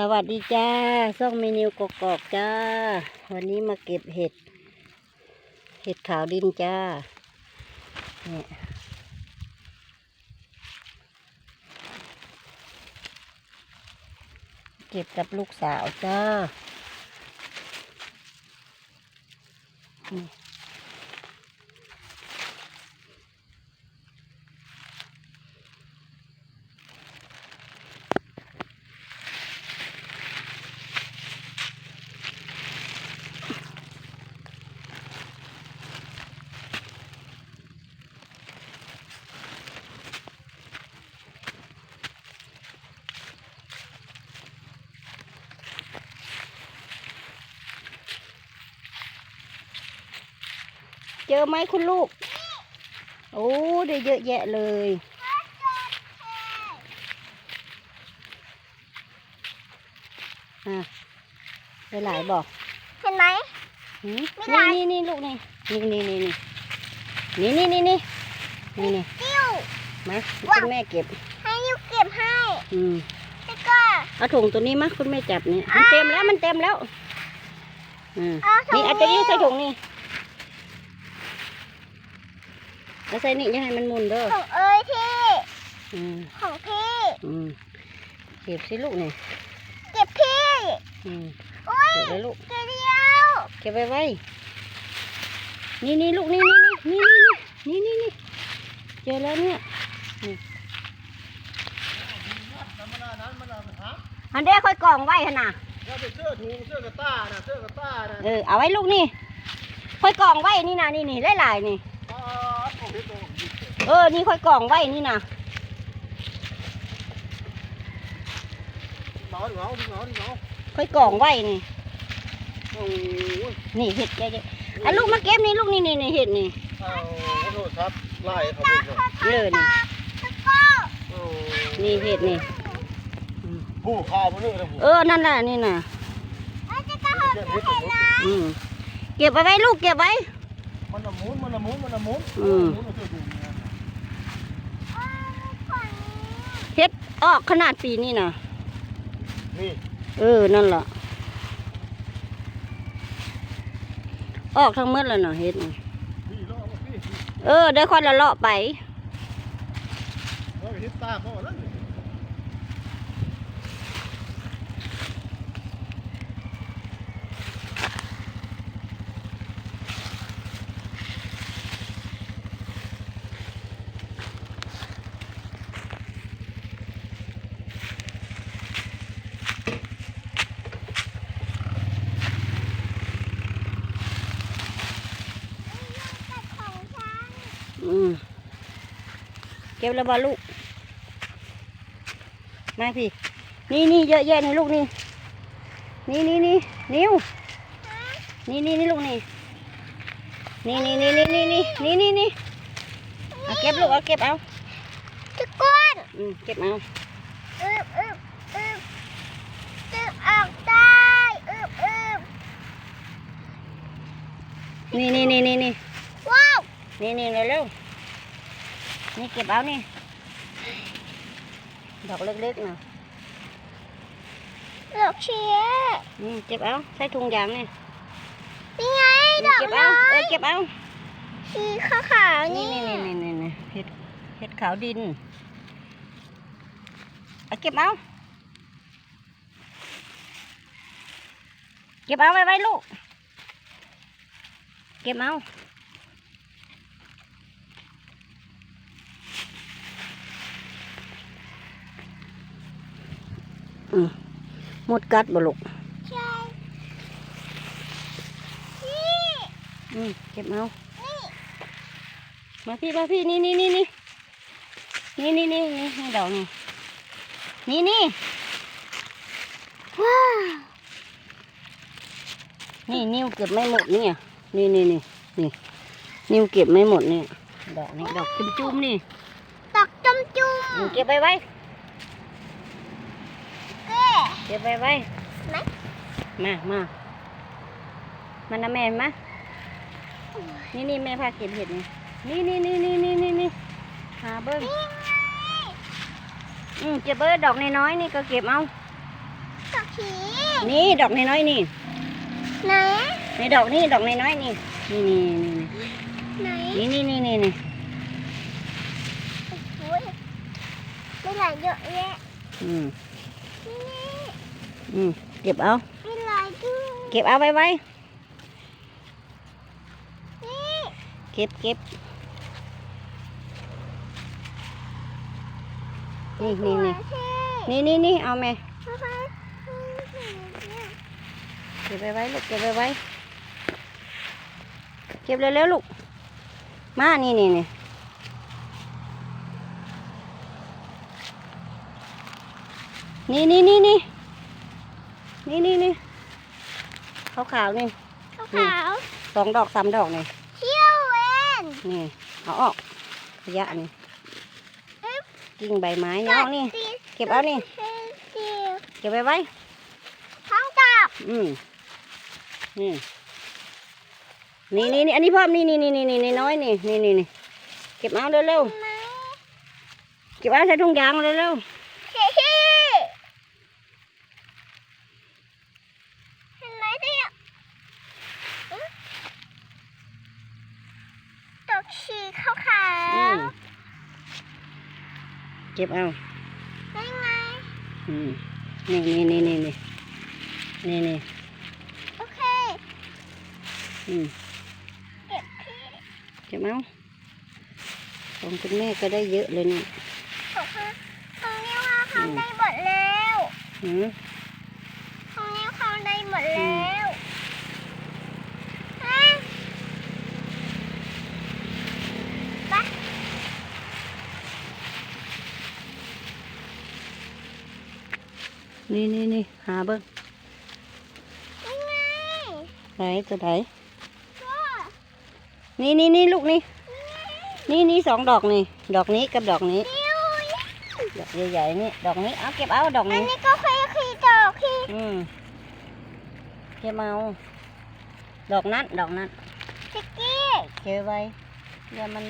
สวัสดีจ้าซ่องเมนิวกกอกจ้า วันนี้มาเก็บเห็ด เห็ดขาวดินจ้าเนี่ยเก็บกับลูกสาวจ้า เจอไหมคุณลูก โอ้ได้เยอะแยะเลย อะได้หลายบอกเห็นไหม หืมไม่ได้ นี่นี่นี่ลูกนี่นี่นี่นี่นี่นี่นี่นี่นี่นี่นี่ติ้ว มาคุณแม่เก็บ ให้นิ้วเก็บให้อืมแล้วก็ เอาถุงตัวนี้มาคุณแม่จับนี่มันเต็มแล้วมันเต็มแล้วอืมเอาถุงนี่เอาตัวนี้ใส่ถุงนี่ แล้วใส่นี่อย่าให้มันหมุนเด้อของเอ้ยพี่ อืมของพี่ อืมเก็บสิลูกนี่เก็บพี่อืมอุ้ยเก็บไว้ลูก เกเดียวเก็บไว้ไว้ นี่นี่ลูกนี่นี่นี่นี่นี่นี่นี่เจอแล้วเนี่ยนี่อันเด้ค่อยกล่องไว้ขนาดแล้วเป็นเสื้อถุงเสื้อกระต้านะเสื้อกระต้านะเออเอาไว้ลูกนี่ค่อยกล่องไว้นี่นะนี่นี่หลายๆนี่ เออ นี่ค่อยกล่องไว้นี่นะเหงาเหงาเหงาเหงาค่อยกล่องไว้นี่โอ้ยนี่เห็ดเยอะๆอะลูกมาเก็บนี่ลูกนี่นี่นี่เห็ดนี่เอาขอโทษครับไล่เขาไปก่อนเลยนี่แล้วก็โอ้นี่เห็ดนี่ผู้ข่าวมาเรื่องอะไรผู้เออ นั่นแหละนี่น่ะเอ้ยจะกระหอบเพื่อนจะเฮ็ดเห็นนะนะอืมเก็บไว้ไว้ลูกเก็บไว้ มันละมุนมันละมุนมันละมุนอืมหมุนเอาเสื้อถุงนะเอ้ยฝั่งนี้เห็ดออกขนาดปีนี่น่ะนี่เออ นั่นแหละออกทั้งหมดแล้วเนาะเฮ็ดนี่นี่เลาะมาพี่เออ ได้ค่อยละเลาะไปเราเห็นตาเขาแล้วนี่ กับของฉัน อืม เก็บแล้วบ่ลูก มาพี่ นี่นี่เยอะแยะนี่ลูกนี่ นี่นี่นี่นิ้ว นี่นี่นี่ลูกนี่ นี่นี่นี่นี่นี่นี่นี่นี่นี่เอาเก็บลูกเอาเก็บเอาทุกคนอืมเก็บเอาอึบอึบอึบอึบออกได้อึบอึบนี่นี่นี่นี่นี่ว้าว นี่นี่เร็วๆ นี่เก็บเอานี่ ดอกเล็กๆนะดอกเชียร์อืมเก็บเอาใส่ถุงยางนี่นี่ไงดอกเก็บน้เอาอเออยเก็บเอาสีขาวๆนี่นี่นี่นี่นี่นี่เห็ดเห็ดขาวดินเอาเก็บเอาเก็บเอาไว้ไว้ลูก เก็บเอา มหมดกัดบ่ลูกใช่นี่อืมเก็บเอานี่มาพี่มาพี่นี่นี่นี่นี่นี่นี่นี่นี่นี่ดอกนี่นี่นี่ว้าวนี่นิ้วเก็บไม่หมดเนี่ยนี่นี่นี่นี่นิ้วเก็บไม่หมดเนี่ยดอกนี่ดอกจุ่มจุ่มๆนี่ดอกจุ่มจุ่มอืมเก็บไว้ไว้เก้ เก็บไว้ไว้ไหนมามามานะแม่มานี่นี่แม่พาเก็บเห็ดนี่นี่นี่นี่นี่นี่นี่หาเบิ้งนี่ไงอืมเก็บเบิ้งดอกน้อยๆนี่ก็เก็บเอาดอกเชผีนี่ดอกน้อยๆนี่ไหนในดอกนี่ดอกน้อยๆนี่นี่นี่ไหนนี่นี่นี่นี่นี่โอ้ยไม่หลายเยอะแยะอืมนี่ อืมเก็บเอาไม่หลายด้วยเก็บเอาไว้ไว้ นี่เก็บเก็บนี่นี่นี่นี่นี่นี่นี่เอาแม่นะคะเก็บไว้ไว้ลูก เก็บไว้ไว้ เก็บเร็วๆลูก มา นี่นี่นี่นี่นี่นี่นี่ นี่นี่นี่ขาวขาวๆนี่ขาวสองดอกสามดอกนี่ๆเที่ยวเวนนี่เอาออกขยะนี่กิ่งใบไม้เนี่ยเอานี่ เก็บเอานี่ เก็บไว้ไว้ท้องจับอืมนี่นี่นี่นี่อันนี้พ่อมนี่นี่นี่นี่นี่นี่น้อยนี่นี่นี่นี่เก็บเอาเร็วเร็วไหมๆเก็บเอาใส่ถุงยางเร็วเร็วเฮ้เฮ้เห็นไหมเนี่ยอื้อดอกชีขาวขา ๆอื ว ม เก็บเอาได้ไงอืมนี่นี่นี่นี่นี่นี่นี่โอเคอืมเก็บที่เก็บเอาของคุณแม่ก็ได้เยอะเลยเนี่ยของค่ะของนิ้วค่ะเขาได้หมดแล้วอืมของนิ้วเขาได้หมดแล้วอะไป นี่นี่นี่หาเบิ้งได้ไงไหนตัวไหนก็นี่นี่นี่ลูกนี่นี่นี่สองดอกนี่ ดอกนี้กับดอกนี้นิ้วดอกใหญ่ๆนี่ดอกนี้เอาเก็บเอาดอกอันนี้นี้ก็คือคือดอกที่อืมเก็บเอาดอกนั้นดอกนั้นชิกกี้เก็บไว้อย่ามัน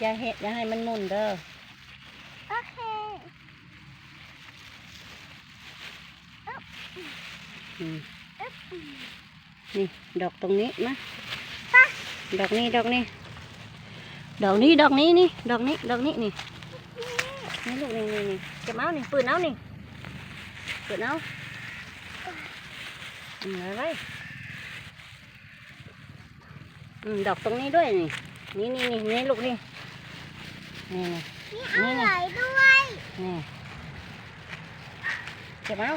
อย่าเห็ดอย่าให้มันมุนเด้อ โอเค อืม อึ๊บ นี่ดอกตรงนี้นะดอกนี้ดอกนี้ดอกนี้ดอกนี้นี่ดอกนี้ดอกนี้นี่นี่ลูกนี่นี่นี่เก็บเอานี่ปืนเอานี่ปืนเอาอืมอะไรอืมดอกตรงนี้ด้วยนี่นี่นี่นี่นี่ลูกนี่นี่นี่มีอะไรด้วยนี่เก็บเอา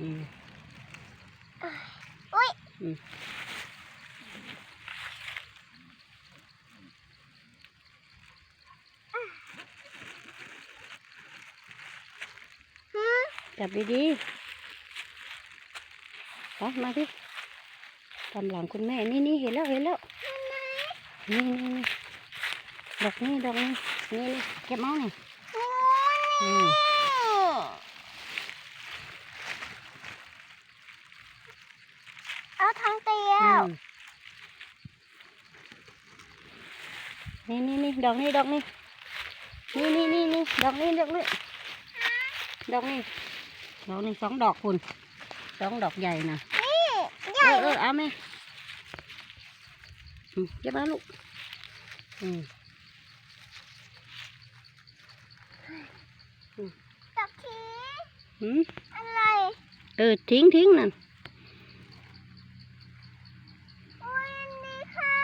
อืมอุ้ยอืมหืมจับดีๆไปมาดิตามหลังคุณแม่ นี่นี่เห็นแล้ว เห็นแล้ว นี่นี่นี่ดอกนี้ดอกนี้นี่นี่เก็บเอานี่โอ้อืย ม เอาทางเตีย อื ว มนี่นี่นี่ ดอกนี้ดอกนี้นี่นี่นี่นี่ดอกนี้ดอกนี้ดอกนี้ดอกนี้สองดอกคุณสองดอกใหญ่นะนี่ใหเอญ่อเออเอาไหมอืมเก็บเอาลูกอืมดอกทีอืมอะไรเออทิ้งทิ้งนั่น อุ้ยอันนี้ค่ะ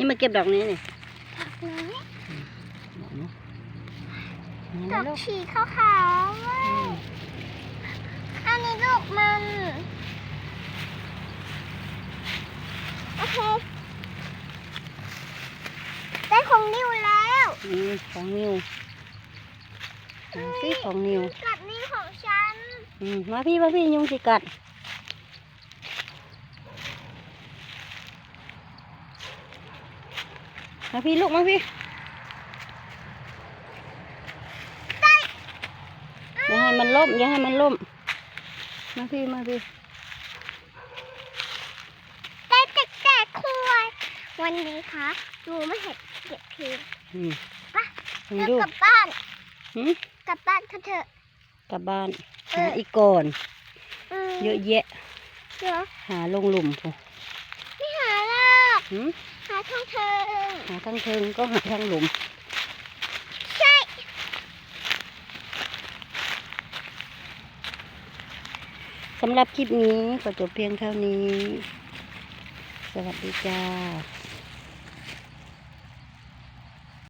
นี่มาเก็บดอกนี้นี่ดอกนี้ดอกนี้นี่ดนะอกลูกฉีขาวๆเว้อืยมอันนี้ลูกมัน โอเค ได้ของนิ้วแล้วอืมของนิวมาสิของนิวกัดนิ้วของฉันอืมมาพี่มาพี่ยุงสิกัด มาพี่ลูกมาพี่อย่าให้มันล่มอย่าให้มันล่มมาพี่มาพี่ได้แต่แต่ควายวันนี้คะหนูไม่เห็นเก็บเพลงอืมไปมึงแล้วดูกลับบ้านหืมกลับบ้านกันเถอะกลับบ้านเอหาออีกก่อนมเยอะแยะเดี๋ยวหาลงหลุมพูไม่หา หรอกหืมหาทางเธอหาทั้งเทิงก็หาทั้งหลุม ใช่ สำหรับคลิปนี้ก็จบเพียงเท่านี้ สวัสดีจ้า